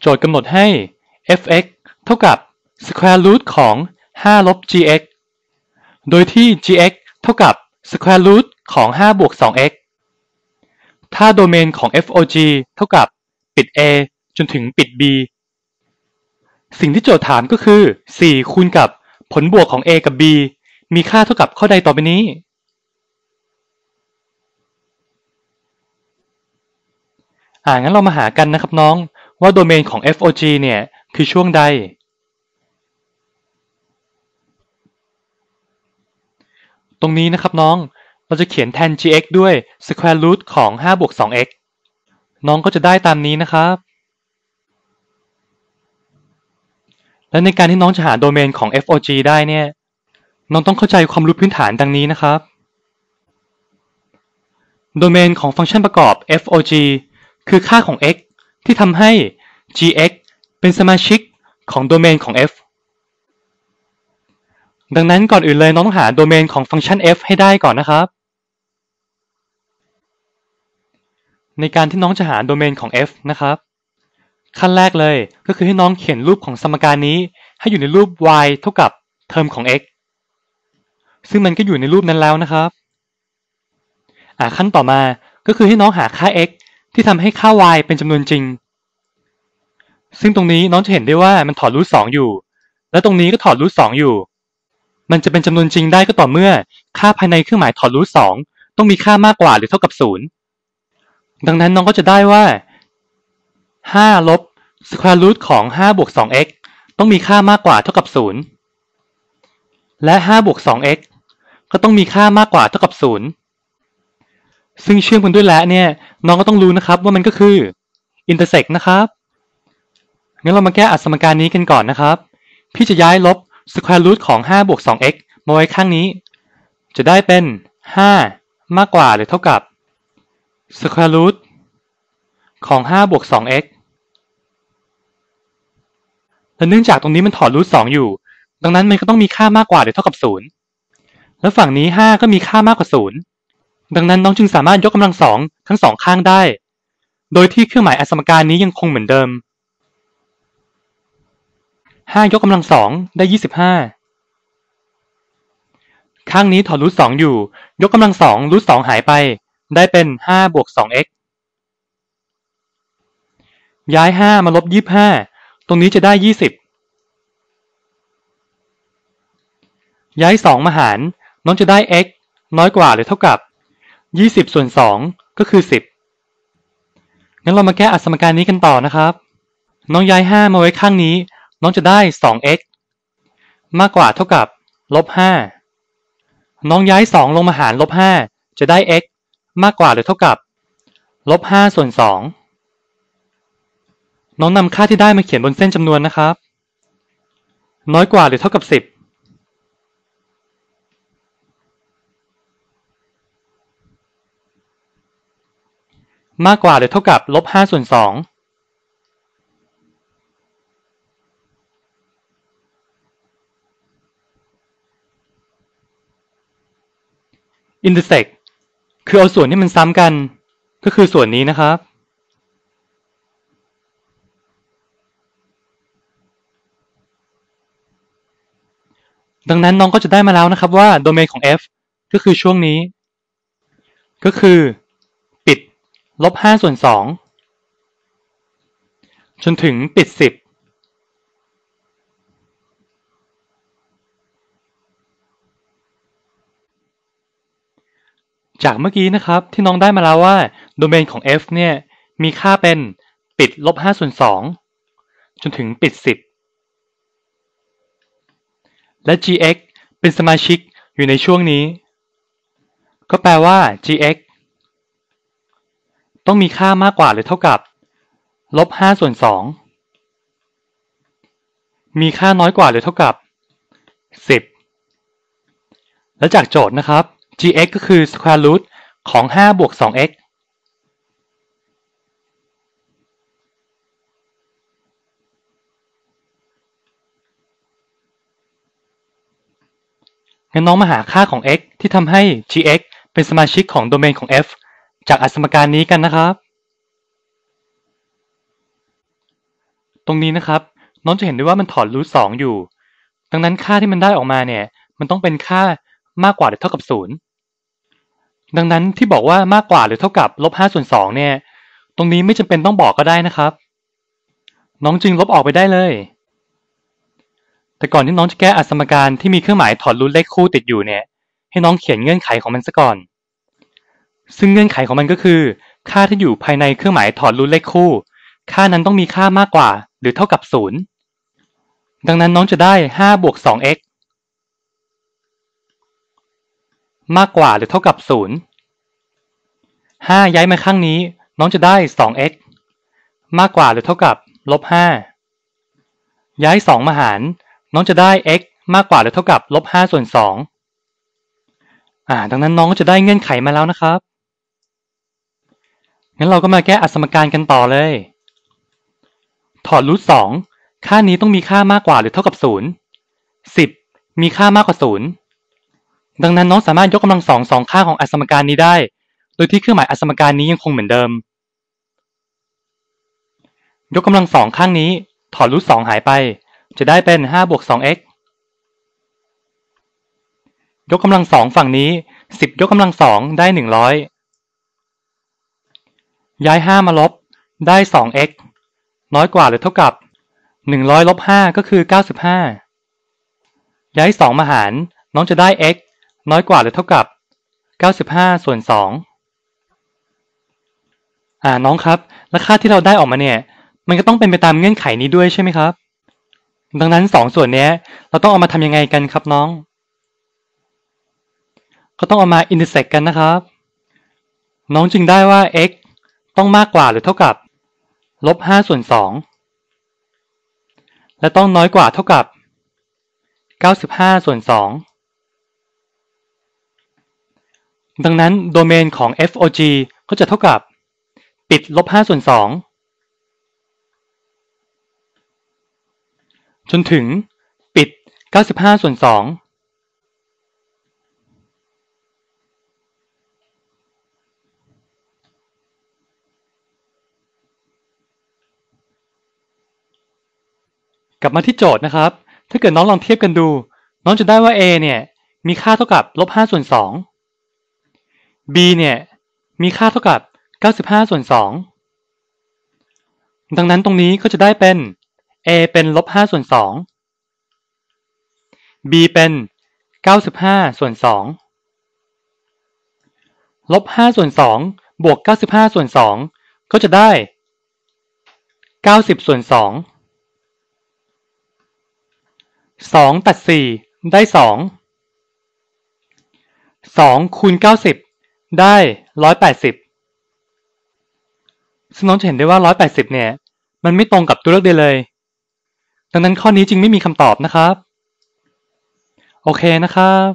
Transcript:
โจทย์กำหนดให้ f(x) เท่ากับ square root ของ 5 ลบ gx โดยที่ gx เท่ากับ square root ของ 5 บวก 2x ถ้าโดเมนของ fog เท่ากับปิด a จนถึงปิด b สิ่งที่โจทย์ถามก็คือ 4 คูณกับผลบวกของ a กับ b มีค่าเท่ากับข้อใดต่อไปนี้ อ่างั้นเรามาหากันนะครับน้อง ว่าโดเมนของ fog เนี่ยคือช่วงใด ตรงนี้นะครับน้อง เราจะเขียนแทน gx ด้วย square root ของ5บวก 2x น้องก็จะได้ตามนี้นะครับ และในการที่น้องจะหาโดเมนของ fog ได้เนี่ย น้องต้องเข้าใจความรู้พื้นฐานดังนี้นะครับ โดเมนของฟังก์ชันประกอบ fog คือค่าของ x ที่ทำให้ gx เป็นสมาชิกของโดเมนของ f ดังนั้นก่อนอื่นเลยน้องต้องหาโดเมนของฟังก์ชัน f ให้ได้ก่อนนะครับ ในการที่น้องจะหาโดเมนของ f นะครับ ขั้นแรกเลยก็คือให้น้องเขียนรูปของสมการนี้ ให้อยู่ในรูป y เท่ากับเทอมของ x ซึ่งมันก็อยู่ในรูปนั้นแล้วนะครับ อ่าขั้นต่อมาก็คือให้น้องหาค่า x ที่ทำให้ค่า y เป็นจำนวนจริง ซึ่งตรงนี้น้องจะเห็นได้ว่ามันถอดรูทสองอยู่ และตรงนี้ก็ถอดรูทสองอยู่ มันจะเป็นจำนวนจริงได้ก็ต่อเมื่อ ค่าภายในเครื่องหมายถอดรูทสองต้องมีค่ามากกว่าหรือเท่ากับศูนย์ดังนั้นน้องก็จะได้ว่า5ลบ square root ของ5บวก 2x ต้องมีค่ามากกว่าเท่ากับ 0 และ5บวก 2x ก็ต้องมีค่ามากกว่าเท่ากับ 0 ซึ่งเชื่อมกันด้วยและเนี่ย น้องก็ต้องรู้นะครับว่ามันก็คือ intersect นะครับ งั้นเรามาแก้อัสมการนี้กันก่อนนะครับ พี่จะย้ายลบ square root ของ5บวก 2x มาไว้ข้างนี้ จะได้เป็น 5 มากกว่าหรือเท่ากับ square root ของ 5 บวก 2x และเนื่องจากตรงนี้มันถอดรูท2อยู่ ดังนั้นมันก็ต้องมีค่ามากกว่าหรือเท่ากับ 0 แล้วฝั่งนี้ 5 ก็มีค่ามากกว่า 0 ดังนั้นน้องจึงสามารถยกกำลังสองทั้งสองข้างได้ โดยที่เครื่องหมายอสมการนี้ยังคงเหมือนเดิม 5 ยกกำลังสองได้ 25 ข้างนี้ถอดรูท2องอยู่ ยกกำลังสองรูท2หายไป ได้เป็น 5 บวก 2x ย้าย 5 มาลบ 25 ตรงนี้จะได้ 20 ย้าย 2 มาหาร น้องจะได้ x น้อยกว่าหรือเท่ากับ 20ส่วน2ก็คือ10งั้นเรามาแก้อัดสมการนี้กันต่อนะครับ น้องย้าย5มาไว้ข้างนี้ น้องจะได้ 2x มากกว่าเท่ากับลบ5น้องย้าย2ลงมาหารลบ5จะได้ x มากกว่าหรือเท่ากับลบ5ส่วน2น้องนำค่าที่ได้มาเขียนบนเส้นจำนวนนะครับ น้อยกว่าหรือเท่ากับ10 มากกว่าหรือเท่ากับลบ5ส่วน2 intersect คือเอาส่วนที่มันซ้ำกัน ก็คือส่วนนี้นะครับ ดังนั้นน้องก็จะได้มาแล้วนะครับว่าโดเมนของ f ก็คือช่วงนี้ ก็คือ ลบ5ส่วน2จนถึงปิด10จากเมื่อกี้นะครับที่น้องได้มาแล้วว่าโดเมนของ f เนี่ยมีค่าเป็นปิดลบ5ส่วน2จนถึงปิด 10 และ gx เป็นสมาชิกอยู่ในช่วงนี้ ก็แปลว่า gx ต้องมีค่ามากกว่าหรือเท่ากับลบ5ส่วน2มีค่าน้อยกว่าหรือเท่ากับ10และจากโจทย์นะครับ gx ก็คือ square root ของ5บวก 2x งั้นน้องมาหาค่าของ x ที่ทำให้ gx เป็นสมาชิกของโดเมนของ f จากอสมการนี้กันนะครับ ตรงนี้นะครับ น้องจะเห็นได้ว่ามันถอดรูทสองอยู่ ดังนั้นค่าที่มันได้ออกมาเนี่ยมันต้องเป็นค่ามากกว่าหรือเท่ากับศูนย์ดังนั้นที่บอกว่ามากกว่าหรือเท่ากับลบห้าส่วนสองเนี่ย ตรงนี้ไม่จำเป็นต้องบอกก็ได้นะครับ น้องจึงลบออกไปได้เลย แต่ก่อนที่น้องจะแก้อสมการที่มีเครื่องหมายถอดรูทเลขคู่ติดอยู่เนี่ย ให้น้องเขียนเงื่อนไขของมันซะก่อน ซึ่งเงื่อนไขของมันก็คือ ค่าที่อยู่ภายในเครื่องหมายถอดรูทเลขคู่ ค่านั้นต้องมีค่ามากกว่า หรือเท่ากับศูนย์ดังนั้นน้องจะได้ห้าบวกสอง x มากกว่าหรือเท่ากับศูนย์ห้าย้ายมาข้างนี้ น้องจะได้สอง x มากกว่าหรือเท่ากับลบห้าย้ายสองมาหาร น้องจะได้ x มากกว่าหรือเท่ากับลบห้าส่วนสองอ่า ดังนั้นน้องก็จะได้เงื่อนไขมาแล้วนะครับ งั้นเราก็มาแก้อัสมการกันต่อเลย ถอดรูทสองค่านี้ต้องมีค่ามากกว่าหรือเท่ากับศูนย์สิบมีค่ามากกว่าศูนย์ดังนั้นน้องสามารถยกกำลังสองสองข้างของอัสมการนี้ได้ โดยที่เครื่องหมายอัสมการนี้ยังคงเหมือนเดิม ยกกำลังสองข้างนี้ ถอดรูทสองหายไป จะได้เป็นห้าบวกสอง x ยกกำลังสองฝั่งนี้สิบยกกำลังสองได้หนึ่งร้อย ย้ายห้ามาลบ ได้สอง x น้อยกว่าหรือเท่ากับหนึ่งร้อยลบห้าก็คือเก้าสิบห้าย้ายสองมาหาร น้องจะได้ x น้อยกว่าหรือเท่ากับเก้าสิบห้าส่วนสองอ่า น้องครับ และค่าที่เราได้ออกมาเนี่ย มันก็ต้องเป็นไปตามเงื่อนไขนี้ด้วยใช่ไหมครับ ดังนั้นสองส่วนนี้เราต้องเอามาทำยังไงกันครับน้อง ก็ต้องเอามาอินเตอร์เซกกันนะครับ น้องจึงได้ว่า x ต้องมากกว่าหรือเท่ากับลบห้าส่วนสองและต้องน้อยกว่าเท่ากับ 95 ส่วน 2 ดังนั้นโดเมนของ FOG ก็จะเท่ากับ ปิดลบ5ส่วน 2 จนถึงปิด 95 ส่วน 2 กลับมาที่โจทย์นะครับ ถ้าเกิดน้องลองเทียบกันดู น้องจะได้ว่า a เนี่ยมีค่าเท่ากับลบ5ส่วน2 b เนี่ยมีค่าเท่ากับ 95ส่วน2ดังนั้นตรงนี้ก็จะได้เป็น a เป็นลบ5ส่วน2 b เป็น 95ส่วน2ลบ5ส่วน2บวก 95ส่วน2ก็จะได้ 90ส่วน2 สองตัดสี่ได้สองสองคูณเก้าสิบได้ร้อยแปดสิบซึ่งน้องจะเห็นได้ว่าร้อยแปดสิบเนี่ย มันไม่ตรงกับตัวเลือกใดเลย ดังนั้นข้อนี้จึงไม่มีคำตอบนะครับ โอเคนะครับ